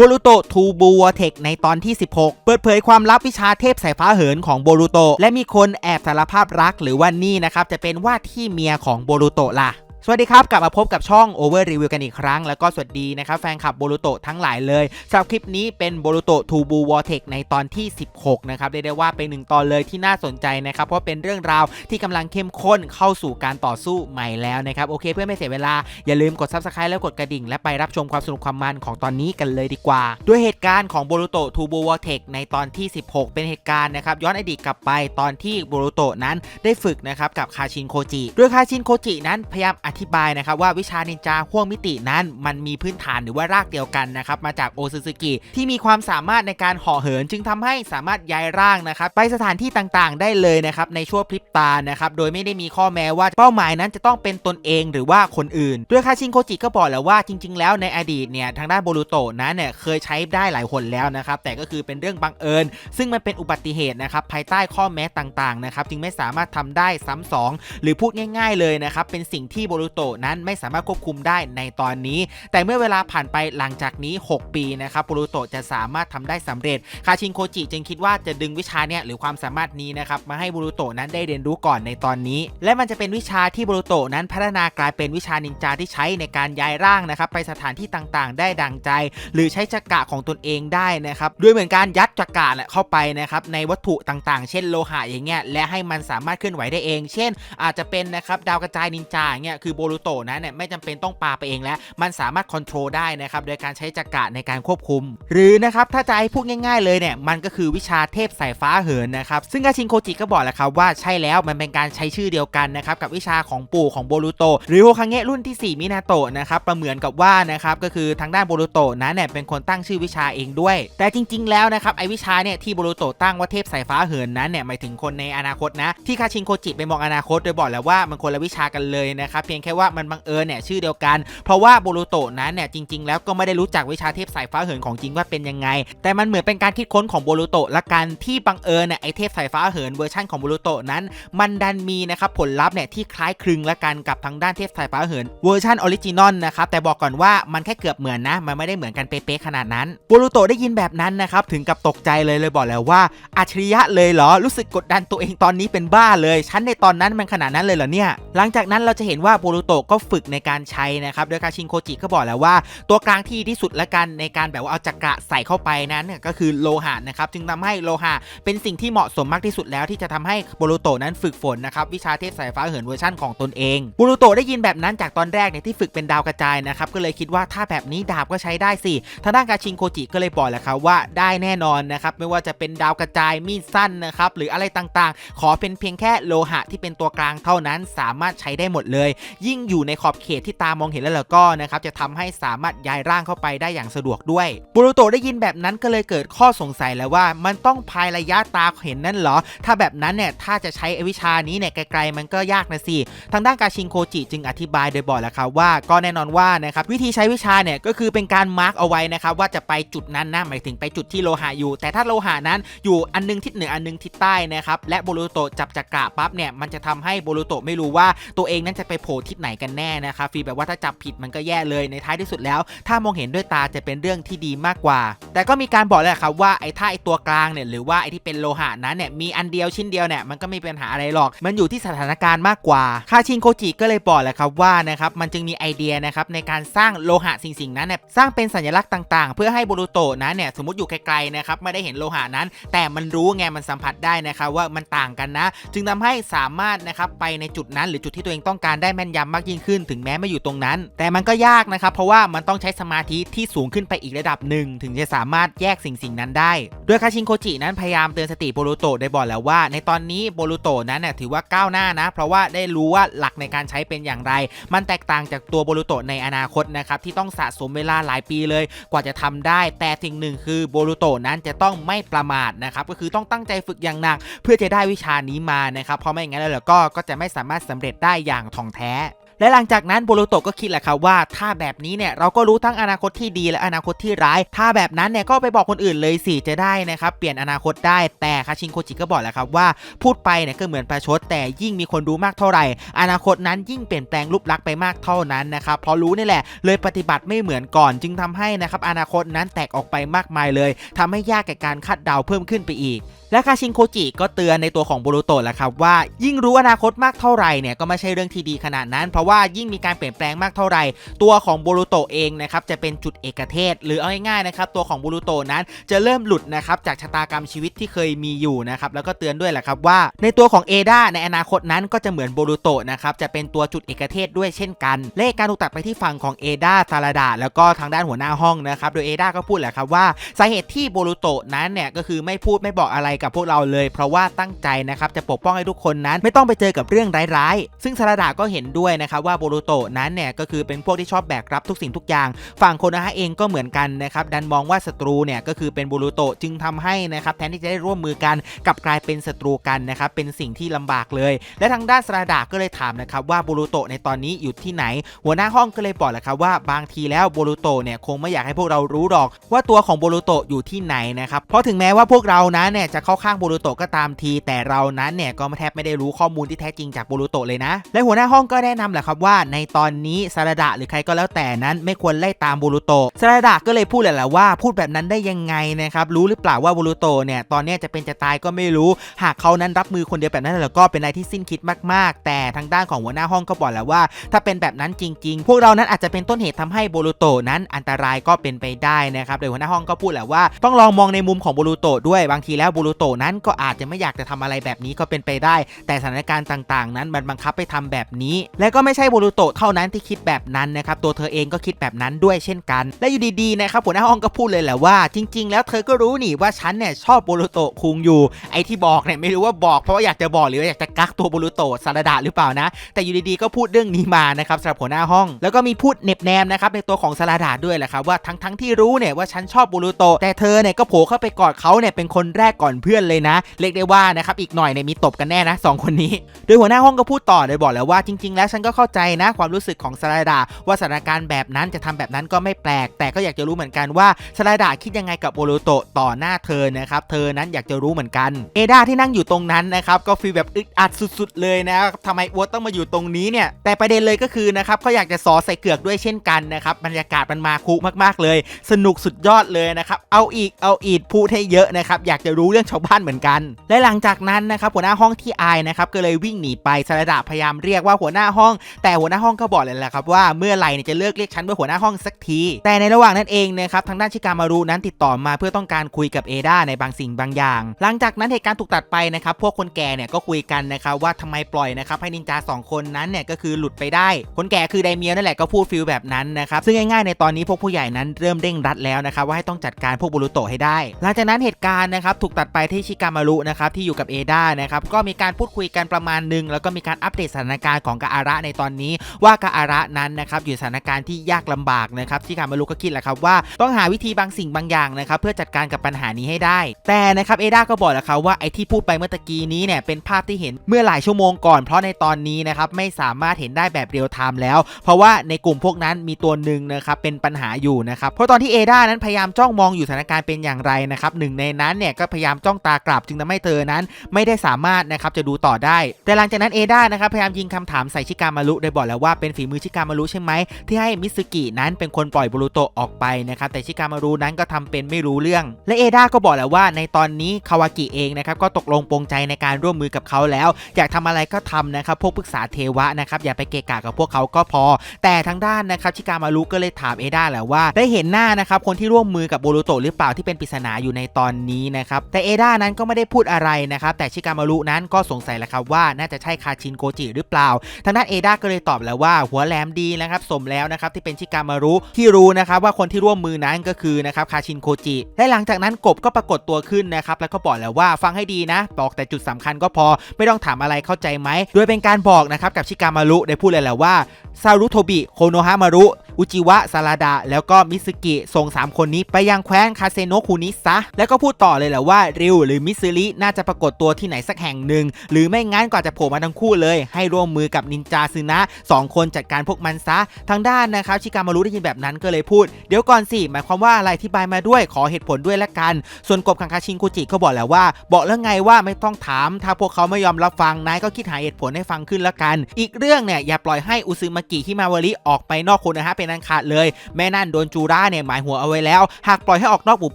โบรูโตทูบูวเทคในตอนที่ 16 เปิดเผยความลับวิชาเทพสายฟ้าเหินของโบรูโตและมีคนแอบสารภาพรักหรือว่านี่นะครับจะเป็นว่าที่เมียของโบรูโตล่ะ สวัสดีครับ กลับมาพบกับช่อง Over Review กันอีกครั้ง แล้วก็สวัสดีนะครับ แฟนคลับโบรูโตทั้งหลายเลยสำหรับคลิปนี้เป็นโบรูโตทูบูวอเทคในตอนที่ 16 นะครับเรียกได้ว่าเป็นหนึ่งตอนเลยที่น่าสนใจนะครับ เพราะเป็นเรื่องราวที่กำลังเข้มข้นเข้าสู่การต่อสู้ใหม่แล้วนะครับ โอเคเพื่อไม่เสียเวลา อย่าลืมกด Subscribe แล้วกดกระดิ่ง และไปรับชมความสนุกความมันของตอนนี้กันเลยดีกว่า ด้วยเหตุการณ์ของโบรูโตทูบูวอเทคในตอนที่ 16 เป็นเหตุการณ์นะครับย้อนอดีตกลับไปตอนที่โบรูโตนั้นได้ฝึกนะครับกับคาชินโคจิโดยคาชินโคจินั้นพยายามธิบายนะครับว่าวิชานินจาห่วงมิตินั้น มันมีพื้นฐานหรือว่ารากเดียวกันนะครับมาจากโอซึซึกิที่มีความสามารถในการห่อเหิน จึงทำให้สามารถย้ายร่างนะครับไปสถานที่ต่างๆ ได้เลยนะครับในช่วงพริบตานะครับโดยไม่ได้มีข้อแม้ว่าเป้าหมายนั้นจะต้องเป็นตนเองหรือว่าคนอื่นด้วยคาชินโคจิก็บอกแล้วว่าจริง ๆ แล้วในอดีตเนี่ยทางด้านโบรูโตะนั้นเนี่ยเคยใช้ได้หลายคนแล้วนะครับแต่ก็คือเป็นเรื่องบังเอิญ ซึ่งมันเป็นอุบัติเหตุนะครับภายใต้ข้อแม้ต่างๆนะครับจึงไม่สามารถทำได้ซ้ำสองหรือพูดง่าย ๆเลยนะครับเป็นสิ่งที่โบรโตะนั้นไม่สามารถควบคุมได้ในตอนนี้ แต่เมื่อเวลาผ่านไปหลังจากนี้ 6 ปีนะครับโบรูโตะจะสามารถทำได้สำเร็จ คาชินโคจิจึงคิดว่าจะดึงวิชาเนี่ยหรือความสามารถนี้นะครับมาให้โบรูโตะนั้นได้เรียนรู้ก่อนในตอนนี้ และมันจะเป็นวิชาที่โบรูโตะนั้นพัฒนากลายเป็นวิชานินจาที่ใช้ในการย้ายร่างนะครับไปสถานที่ต่างๆ ได้ดังใจ หรือใช้จักระของตนเองได้นะครับด้วยเหมือนการยัดจักระเนี่ยเข้าไปนะครับในวัตถุต่างๆ เช่นโลหะอย่างเงี้ยและให้มันสามารถเคลื่อนไหวได้เอง เช่น อาจจะเป็นนะครับดาวกระจายนินจาเงี้ยคือโบรูโตะนั้นเนี่ยไม่จำเป็นต้องปาไปเองแล้ว มันสามารถคอนโทรลได้นะครับโดยการใช้จักระในการควบคุม หรือนะครับถ้าจะให้พูดง่าย ๆเลยเนี่ยมันก็คือวิชาเทพสายฟ้าเหินนะครับซึ่งอาชินโคจิก็บอกแล้วครับว่าใช่แล้วมันเป็นการใช้ชื่อเดียวกันนะครับกับวิชาของปู่ของโบรูโตะหรือโฮคังเงะรุ่นที่ 4 มินาโตะนะครับประเหมือนกับว่านะครับก็คือทางด้านโบรูโตะนั้นเนี่ยเป็นคนตั้งชื่อวิชาเองด้วย แต่จริง ๆ แล้วนะครับไอวิชาเนี่ยที่โบรูโตะตั้งว่าเทพสายฟ้าเหินนั้นเนี่ยหมายถึงคนในอนาคตนะที่คาชินโคจิไปมองอนาคตโดยบอกแล้วว่ามันคนละวิชากันเลยนะครับเพียงแค่ว่ามันบังเอิญเนี่ยชื่อเดียวกัน เพราะว่าโบรูโตะนั้นเนี่ยจริง ๆ แล้วก็ไม่ได้รู้จักวิชาเทพสายฟ้าเหินของจริงว่าเป็นยังไง แต่มันเหมือนเป็นการคิดค้นของโบรูโตะละกันที่บังเอิญเนี่ยไอเทพสายฟ้าเหินเวอร์ชันของโบรูโตะนั้น มันดันมีนะครับผลลัพธ์เนี่ยที่คล้ายคลึงละกันกับทางด้านเทพสายฟ้าเหินเวอร์ชันออริจินอลนะครับแต่บอกก่อนว่ามันแค่เกือบเหมือนนะ มันไม่ได้เหมือนกันเป๊ะๆขนาดนั้นโบรูโตะได้ยินแบบนั้นนะครับถึงกับตกใจเลยเลยบอกแล้วว่าอัจฉริยะเลยเหรอรู้สึกกดดันตัวเองตอนนี้เป็นบ้าเลยฉันในตอนนั้นมันขนาดนั้นเลยเหรอเนี่ยหลังจากนั้นเราจะเห็นว่าโบรูโตะก็ฝึกในการใช้นะครับโดยคาชินโคจิก็บอกแล้วว่า ตัวกลางที่ที่สุดละกันในการแบบว่าเอาจักระใส่เข้าไปนั้นก็คือโลหะนะครับจึงทำให้โลหะเป็นสิ่งที่เหมาะสมมากที่สุดแล้ว ที่จะทำให้โบรูโตะนั้นฝึกฝนนะครับวิชาเทพสายฟ้าเหินเวอร์ชั่นของตนเองโบรูโตะได้ยินแบบนั้นจากตอนแรกเนี่ยที่ฝึกเป็นดาวกระจายนะครับก็เลยคิดว่าถ้าแบบนี้ดาบก็ใช้ได้สิทางด้านกาชินโคจิก็เลยบอกแหละครับว่าได้แน่นอนนะครับไม่ว่าจะเป็นดาวกระจายมีดสั้นนะครับหรืออะไรต่างๆ ขอเป็นเพียงแค่โลหะที่เป็นตัวกลางเท่านั้นสามารถใช้ได้หมดเลยยิ่งอยู่ในขอบเขตที่ตามองเห็นแล้วก็นะครับจะทำให้สามารถย้ายร่างเข้าไปได้อย่างสะดวกด้วยบูรุโตได้ยินแบบนั้นก็เลยเกิดข้อสงสัยแล้วว่า มันต้องพายระยะตาเห็นนั่นเหรอ ถ้าแบบนั้นเนี่ยถ้าจะใช้วิชานี้เนี่ยไกลๆมันก็ยากนะสิทางด้านกาชินโคจิจึงอธิบายโดยบอกแล้วครับว่าก็แน่นอนว่านะครับวิธีใช้วิชาเนี่ยก็คือเป็นการมาร์กเอาไว้นะครับว่าจะไปจุดนั้นนะหมายถึงไปจุดที่โลหะอยู่ แต่ถ้าโลหะนั้นอยู่อันนึงทิศเหนืออันนึงทิศใต้นะครับและโบรูโตจับจักระปั๊บเนี่ยมันจะทำให้โบรูโตไม่รู้ว่าตัวเองนั้นจะไปโผล่ทิศไหนกันแน่นะครับฟีลแบบว่าถ้าจับผิดมันก็แย่เลยในท้ายที่สุดแล้ว ถ้ามองเห็นด้วยตาจะเป็นเรื่องที่ดีมากกว่า แต่ก็มีการบอกเลยครับว่าไอ้ถ้าไอ้ตัวกลางเนี่ยหรือว่าไอ้ที่เป็นโลหะนั้นเนี่ยมีอันเดียวชิ้นเดียวเนี่ยมันก็ไม่เป็นปัญหาอะไรหรอก มันอยู่ที่สถานการณ์มากกว่าคาชินโคจิก็เลยบอกแหละครับว่านะครับมันจึงมีไอเดียนะครับในการสร้างโลหะสิ่งๆนั้นเนี่ยสร้างเป็นสัญลักษณ์ต่างๆ เพื่อให้บรุโตะนั้นเนี่ยสมมติอยู่ไกลๆนะครับไม่ได้เห็นโลหะนั้น แต่มันรู้ไงมันสัมผัสได้นะครับว่ามันต่างกันนะ จึงทำให้สามารถนะครับไปในจุดนั้นหรือจุดที่ตัวเองต้องการได้แม่นยำมากยิ่งขึ้น ถึงแม้ไม่อยู่ตรงนั้น แต่มันก็ยากนะครับเพราะว่ามันต้องใช้สมาธิที่สูงขึ้นไปอีกระดับหนึ่ง ถึงจะสามารถแยกสิ่งสิ่งนั้นได้โดยคาชินโคจินั้นพยายามเตือนสติโบรูโตได้บอกแล้วว่า ในตอนนี้โบรูโตนั้นน่ยถือว่าก้าวหน้านะ เพราะว่าได้รู้ว่าหลักในการใช้เป็นอย่างไร มันแตกต่างจากตัวโบรูโตในอนาคตนะครับที่ต้องสะสมเวลาหลายปีเลย กว่าจะทำได้ แต่สิ่งหนึ่งคือโบรูโตนั้นจะต้องไม่ประมาทนะครับก็คือต้องตั้งใจฝึกอย่างหนัก เพื่อจะได้วิชานี้มานะครับเพราะไม่งั้นแล้วก็ก็จะไม่สามารถสำเร็จได้อย่างท่องแท้ และหลังจากนั้นโบรูโตก็คิดแหละครับว่าถ้าแบบนี้เนี่ยเราก็รู้ทั้งอนาคตที่ดีและอนาคตที่ร้าย ถ้าแบบนั้นเนี่ยก็ไปบอกคนอื่นเลยสิจะได้นะครับเปลี่ยนอนาคตได้แต่คาชินโคจิก็บอกแหละครับว่าพูดไปเนี่ยก็เหมือนประชด แต่ยิ่งมีคนรู้มากเท่าไหร่ อนาคตนั้นยิ่งเปลี่ยนแปลงรูปลักษณ์ไปมากเท่านั้นนะครับเพราะรู้นี่แหละเลยปฏิบัติไม่เหมือนก่อน จึงทำให้นะครับอนาคตนั้นแตกออกไปมากมายเลยทำให้ยากแก่การคาดเดาเพิ่มขึ้นไปอีก และคาชินโคจิก็เตือนในตัวของโบรูโตะแหละครับว่ายิ่งรู้อนาคตมากเท่าไหร่เนี่ยก็ไม่ใช่เรื่องที่ดีขนาดนั้น เพราะว่ายิ่งมีการเปลี่ยนแปลงมากเท่าไหร่ ตัวของโบรูโตะเองนะครับจะเป็นจุดเอกเทศ หรือเอาง่ายๆนะครับตัวของโบรูโตะนั้นจะเริ่มหลุดนะครับจากชะตากรรมชีวิตที่เคยมีอยู่นะครับแล้วก็เตือนด้วยแหละครับว่า ในตัวของเอดาในอนาคตนั้นก็จะเหมือนโบรูโตะนะครับจะเป็นตัวจุดเอกเทศด้วยเช่นกัน เลขการถูกตัดไปที่ฝั่งของเอดาซาลาดาแล้วก็ทางด้านหัวหน้าห้องนะครับโดยเอดาก็พูดแหละครับว่าสาเหตุที่โบรูโตะนั้นเนี่ยก็คือไม่พูดไม่บอกอะไรกับพวกเราเลย เพราะว่าตั้งใจนะครับจะปกป้องให้ทุกคนนั้นไม่ต้องไปเจอกับเรื่องร้ายๆ ซึ่งซาลาดาก็เห็นด้วยนะครับว่าโบรูโตนั้นเนี่ยก็คือเป็นพวกที่ชอบแบกรับทุกสิ่งทุกอย่าง ฝั่งโคนะฮะเองก็เหมือนกันนะครับดันมองว่าศัตรูเนี่ยก็คือเป็นโบรูโตจึงทำให้นะครับแทนที่จะได้ร่วมมือกันกลับกลายเป็นศัตรูกันนะครับเป็นสิ่งที่ลำบากเลย และทางด้านซาลาดาก็เลยถามนะครับว่าโบรูโตในตอนนี้อยู่ที่ไหน หัวหน้าห้องก็เลยบอกแหละครับว่าบางทีแล้วโบรูโตเนี่ยคงไม่อยากให้พวกเรารู้หรอก ว่าตัวของโบรูโตอยู่ที่ไหนนะครับเพราะถึงแม้ว่าพวกเรานั้นเนี่ยจะเข้าข้างโบรูโตก็ตามที แต่เรานั้นเนี่ยก็แทบไม่ได้รู้ข้อมูลที่แท้จริงจากโบรูโตเลยนะ และหัวหน้าห้องก็แนะนำแหละครับว่า ในตอนนี้ซาลาดะหรือใครก็แล้วแต่นั้นไม่ควรไล่ตามโบรูโตซาลาดะก็เลยพูดแหละว่า พูดแบบนั้นได้ยังไงนะครับรู้หรือเปล่าว่าโบรูโตเนี่ยตอนนี้จะเป็นจะตายก็ไม่รู้หากเขานั้นรับมือคนเดียวแบบนั้นแล้วก็เป็นอะไรที่สิ้นคิดมาก ๆ แต่ทางด้านของหัวหน้าห้องก็บอกแล้วว่า ถ้าเป็นแบบนั้นจริง ๆ พวกเรานั้นอาจจะเป็นต้นเหตุทำให้โบรูโตนั้นอันตรายก็เป็นไปได้นะครับโดยหัวหน้าห้องก็พูดแหละว่าต้องลองมองในมุมของโบรูโตด้วยบางทีแล้วโบรูโตะนั้นก็อาจจะไม่อยากจะทำอะไรแบบนี้ก็เป็นไปได้ แต่สถานการณ์ต่างๆ นั้นมันบังคับไปทำแบบนี้ และก็ไม่ใช่โบรูโตะเท่านั้นที่คิดแบบนั้นนะครับตัวเธอเองก็คิดแบบนั้นด้วยเช่นกัน และอยู่ดีๆนะครับหัวหน้าห้องก็พูดเลยแหละว่า จริง ๆ แล้วเธอก็รู้นี่ว่าฉันเนี่ยชอบโบรูโตะคุงอยู่ ไอ้ที่บอกเนี่ยไม่รู้ว่าบอกเพราะว่าอยากจะบอกหรือว่าอยากจะกักตัวโบรูโตะซาลาดะหรือเปล่านะ แต่อยู่ดีๆก็พูดเรื่องนี้มานะครับสำหรับหัวหน้าห้อง แล้วก็มีพูดเน็บแนมนะครับในตัวของซาลาดะด้วยแหละครับว่าทั้งๆที่รู้เนี่ยว่าฉันชอบโบรูโตะแต่เธอเนี่ยก็โผล่เข้าไปกอดเขาเนี่ยเป็นคนแรกก่อนเพื่อนเลยนะ เรียกได้ว่านะครับอีกหน่อยเนี่ยมีตบกันแน่นะสองคนนี้ โดยหัวหน้าห้องก็พูดต่อโดยบอกแล้วว่าจริง ๆ แล้วฉันก็เข้าใจนะความรู้สึกของซาลาดาว่าสถานการณ์แบบนั้นจะทำแบบนั้นก็ไม่แปลก แต่ก็อยากจะรู้เหมือนกันว่าซาลาดาคิดยังไงกับโบรูโตต่อหน้าเธอนะครับเธอนั้นอยากจะรู้เหมือนกันเอดาที่นั่งอยู่ตรงนั้นนะครับก็ฟีลแบบอึดอัดสุด ๆ เลยนะทำไมอัวต้องมาอยู่ตรงนี้เนี่ยแต่ประเด็นเลยก็คือนะครับเขาอยากจะสอใส่เกือกด้วยเช่นกันนะครับบรรยากาศมันมาคุมากๆเลย สนุกสุดยอดเลยนะครับเอาอีกเอาอีกพูดให้เยอะนะครับอยากจะรู้เรื่องชาวบ้านเหมือนกัน และหลังจากนั้นนะครับหัวหน้าห้องที่อายนะครับก็เลยวิ่งหนีไปซาลดาพยายามเรียกว่าหัวหน้าห้อง แต่หัวหน้าห้องก็บอกเลยแหละครับว่าเมื่อไหร่เนี่ยจะเลิกเรียกฉันว่าหัวหน้าห้องสักที แต่ในระหว่างนั้นเองนะครับทางด้านชิกามารุนั้นติดต่อมาเพื่อต้องการคุยกับเอดาในบางสิ่งบางอย่าง หลังจากนั้นเหตุการณ์ถูกตัดไปนะครับพวกคนแก่เนี่ยก็คุยกันนะครับว่าทำไมปล่อยนะครับให้นินจาสองคนนั้นเนี่ยก็คือหลุดไปได้ คนแก่คือไดเมียนั่นแหละก็พูดฟิลแบบนั้นนะครับซึ่งง่ายๆในตอนนี้พวกผู้ใหญ่นั้นเริ่มเร่งรัดแล้วนะครับว่าให้ต้องจัดการพวกบุรุโตให้ได้ หลังจากนั้นเหตุการณ์นะครับถูกตัดไปที่ชิกามารุนะครับที่อยู่กับเอดานะครับก็มีการพูดคุยกันประมาณหนึ่งแล้วก็มีการอัปเดตสถานการณ์ของกาอาระในตอนนี้ ว่ากาอาระนั้นนะครับอยู่สถานการณ์ที่ยากลำบากนะครับที่กามารุก็คิดแหละครับว่าต้องหาวิธีบางสิ่งบางอย่างนะครับเพื่อจัดการกับปัญหานี้ให้ได้ แต่นะครับเอดาก็บอกแหละครับว่าไอ้ที่พูดไปเมื่อตะกี้นี้เนี่ยเป็นภาพที่เห็นเมื่อหลายชั่วโมงก่อน เพราะในตอนนี้นะครับไม่สามารถเห็นได้แบบเรียลไทม์แล้ว เพราะว่าในกลุ่มพวกนั้นมีตัวหนึ่งนะครับเป็นปัญหาอยู่นะครับเพราะตอนที่เอดานั้นพยายามจ้องมองอยู่สถานการณ์เป็นอย่างไรนะครับหนึ่งในนั้นเนี่ยก็พยายามจ้องตากลับจึงทำให้เธอนั้น ไม่ได้สามารถนะครับจะดูต่อได้ แต่หลังจากนั้นเอดานะครับพยายามยิงคำถามใส่ชิกามารุโดยบอกแล้วว่าเป็นฝีมือชิกามารุใช่ไหมที่ให้มิสึกินั้นเป็นคนปล่อยบรูโตะออกไปนะครับแต่ชิกามารุนั้นก็ทำเป็นไม่รู้เรื่อง และเอดาก็บอกแล้วว่าในตอนนี้คาวากิเองนะครับก็ตกลงปรงใจในการร่วมมือกับเขาแล้ว อยากทำอะไรก็ทำนะครับพวกปรึกษาเทวะนะครับอย่าไปเกะกะกับพวกเขาก็พอ แต่ทางด้านนะครับชิกามารุก็เลยถามเอดาแหละว่า ได้เห็นหน้านะครับคนที่ร่วมมือกับโบรูโตะหรือเปล่าที่เป็นปริศนาอยู่ในตอนนี้นะครับแต่เอดานั้นก็ไม่ได้พูดอะไรนะครับ แต่ชิกามารุนั้นก็สงสัยแหละครับว่าน่าจะใช่คาชินโกจิหรือเปล่าทางด้านเอดาก็เลยตอบแล้วว่าหัวแหลมดีนะครับสมแล้วนะครับที่เป็นชิกามารุที่รู้นะครับว่าคนที่ร่วมมือนั้นก็คือนะครับคาชินโกจิและหลังจากนั้นกบก็ปรากฏตัวขึ้นนะครับแล้วก็บอกแล้วว่าฟังให้ดีนะ บอกแต่จุดสำคัญก็พอไม่ต้องถามอะไรเข้าใจไหมโดยเป็นการบอกนะครับกับชิกามารุได้พูดเลยแหละว่าซารุโทบิโคโนฮามารุอุจิวะซาราดะแล้วก็มิซึกิส่ง 3 คนนี้ไปยังแคว้นคาเซโนคุนิซะแล้วก็พูดต่อเลยแหละว่าริวหรือมิซึริน่าจะปรากฏตัวที่ไหนสักแห่งหนึ่ง หรือไม่งั้นก็อาจะโผล่มาทั้งคู่เลย ให้ร่วมมือกับนินจาซึนะสองคนจัดการพวกมันซะ ทางด้านนะครับชิกามารุได้ยินแบบนั้นก็เลยพูด เดี๋ยวก่อนสิหมายความว่าอะไรที่บายมาด้วยขอเหตุผลด้วยละกัน ส่วนกบคังคาชินคุจิก็บอกแล้วว่า บอกแล้วไงว่าไม่ต้องถาม ถ้าพวกเขาไม่ยอมรับฟังนายก็คิดหาเหตุผลให้ฟังขึ้นละกัน อีกเรื่องเนี่ยอย่าปล่อยให้อุซึมากิฮิมาวาริออกไปนอกโคนนะฮะเป็นอันขาดเลย แม่นั่นโดนจูราเนี่ยหมายหัวเอาไว้แล้ว หากปล่อยให้ออกนอกหมู่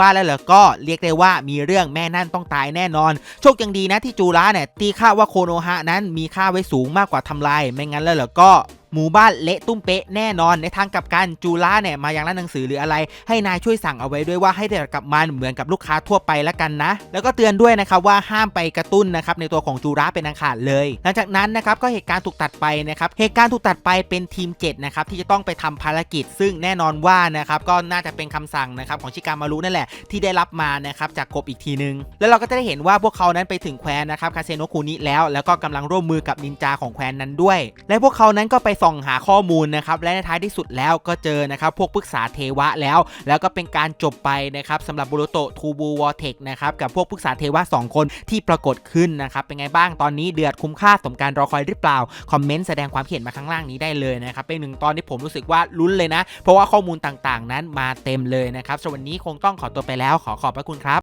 บ้านแล้วเหรอก็เรียกได้ว่ามีเรื่องแม่นั่นต้องตายแน่นอน โชคยังดีนะที่จูราเนี่ยตีค่าว่าโคโนฮะนั้นมีค่าไว้สูงมากกว่าทำลายไม่งั้นแล้วเหรอก็ หมู่บ้านเละตุ้มเป๊ะแน่นอน ในทางกลับกันจูล่าเนี่ยมายังร้านหนังสือหรืออะไร ให้นายช่วยสั่งเอาไว้ด้วยว่าให้เด็ดกับมันเหมือนกับลูกค้าทั่วไปแล้วกันนะ แล้วก็เตือนด้วยนะครับว่าห้ามไปกระตุ้นนะครับในตัวของจูราเป็นอันขาดเลย หลังจากนั้นนะครับก็เหตุการณ์ถูกตัดไปนะครับเหตุการณ์ถูกตัดไปเป็นทีม7นะครับที่จะต้องไปทำภารกิจ ซึ่งแน่นอนว่านะครับก็น่าจะเป็นคำสั่งนะครับของชิกามารุนั่นแหละที่ได้รับมานะครับจากกบอีกทีนึง แล้วเราก็จะได้เห็นว่าพวกเขานั้นไปถึงแคว้นนะครับคาเซโนคุนิแล้วแล้วก็กำลังร่วมมือกับนินจาของแคว้นนั้นด้วย และพวกเขานั้นก็ไปส่องหาข้อมูลนะครับและในท้ายที่สุดแล้วก็เจอนะครับพวกปรึกษาเทวะแล้ว แล้วก็เป็นการจบไปนะครับสำหรับบูโรโตทูบูวอเทคนะครับกับพวกปรึกษาเทวะ 2 คนที่ปรากฏขึ้นนะครับเป็นไงบ้างตอนนี้เดือดคุ้มค่าสมการรอคอยหรือเปล่า คอมเมนต์แสดงความเห็นมาข้างล่างนี้ได้เลยนะครับเป็นหนึ่งตอนที่ผมรู้สึกว่าลุ้นเลยนะ เพราะว่าข้อมูลต่างๆ นั้นมาเต็มเลยนะครับสำหรับวันนี้คงต้องขอตัวไปแล้วขอขอบพระคุณครับ